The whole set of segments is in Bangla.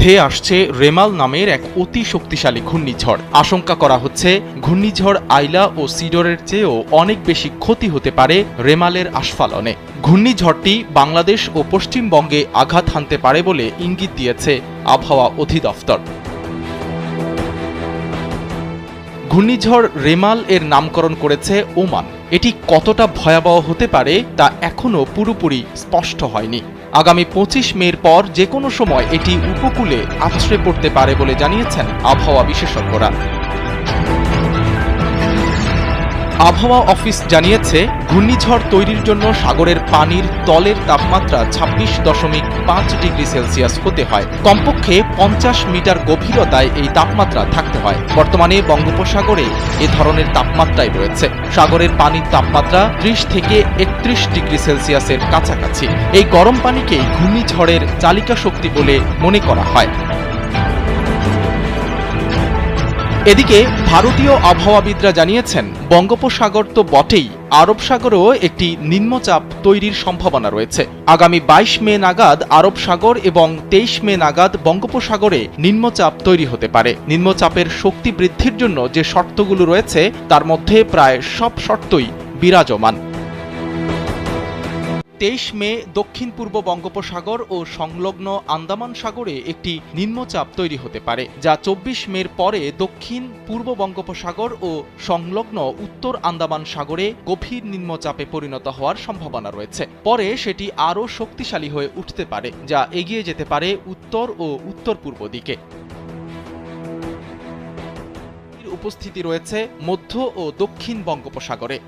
ধেয়ে আসছে রেমাল নামের এক অতি শক্তিশালী ঘূর্ণিঝড়। আশঙ্কা করা হচ্ছে, ঘূর্ণিঝড় আইলা ও সিডরের চেয়েও অনেক বেশি ক্ষতি হতে পারে রেমালের আস্ফালনে। ঘূর্ণিঝড়টি বাংলাদেশ ও পশ্চিমবঙ্গে আঘাত হানতে পারে বলে ইঙ্গিত দিয়েছে আবহাওয়া অধিদপ্তর। ঘূর্ণিঝড় রেমাল এর নামকরণ করেছে ওমান। এটি কতটা ভয়াবহ হতে পারে তা এখনও পুরোপুরি স্পষ্ট হয়নি। আগামী পঁচিশ মের পর যে কোনো সময় এটি উপকূলে আছড়ে পড়তে পারে বলে জানিয়েছেন আবহাওয়া বিশেষজ্ঞরা। আবহাওয়া অফিস জানিয়েছে, ঘূর্ণিঝড় তৈরির জন্য সাগরের পানির তলের তাপমাত্রা ছাব্বিশ দশমিক পাঁচ ডিগ্রি সেলসিয়াস হতে হয়। কমপক্ষে পঞ্চাশ মিটার গভীরতায় এই তাপমাত্রা থাকতে হয়। বর্তমানে বঙ্গোপসাগরে এ ধরনের তাপমাত্রাই রয়েছে। সাগরের পানির তাপমাত্রা ত্রিশ থেকে একত্রিশ ডিগ্রি সেলসিয়াসের কাছাকাছি। এই গরম পানিকেই ঘূর্ণিঝড়ের চালিকা শক্তি বলে মনে করা হয়। এদিকে ভারতীয় আবহাওয়াবিদরা জানিয়েছেন, বঙ্গোপসাগর তো বটেই, আরব সাগরেও একটি নিম্নচাপ তৈরির সম্ভাবনা রয়েছে। আগামী বাইশ মে নাগাদ আরব সাগর এবং তেইশ মে নাগাদ বঙ্গোপসাগরে নিম্নচাপ তৈরি হতে পারে। নিম্নচাপের শক্তি বৃদ্ধির জন্য যে শর্তগুলো রয়েছে, তার মধ্যে প্রায় সব শর্তই বিরাজমান। তেইশ মে দক্ষিণ পূর্ব বঙ্গোপসাগর ও সংলগ্ন আন্দামান সাগরে একটি নিম্নচাপ তৈরি হতে পারে, যা চব্বিশ মের পরে দক্ষিণ পূর্ব বঙ্গোপসাগর ও সংলগ্ন উত্তর আন্দামান সাগরে গভীর নিম্নচাপে পরিণত হওয়ার সম্ভাবনা রয়েছে। পরে সেটি আরও শক্তিশালী হয়ে উঠতে পারে, যা এগিয়ে যেতে পারে উত্তর ও উত্তর পূর্ব দিকে। উপস্থিতি রয়েছে মধ্য ও দক্ষিণ বঙ্গোপসাগরে।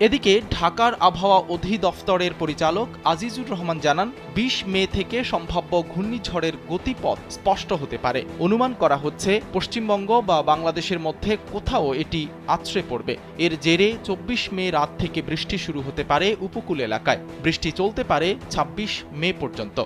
এদিকে ঢাকার আবহাওয়া অধিদফতরের পরিচালক আজিজুর রহমান জানান, বিশ মে থেকে সম্ভাব্য ঘূর্ণিঝড়ের গতিপথ স্পষ্ট হতে পারে। অনুমান করা হচ্ছে, পশ্চিমবঙ্গ বা বাংলাদেশের মধ্যে কোথাও এটি আছড়ে পড়বে। এর জেরে চব্বিশ মে রাত থেকে বৃষ্টি শুরু হতে পারে উপকূল এলাকায়। বৃষ্টি চলতে পারে ২৬ মে পর্যন্ত।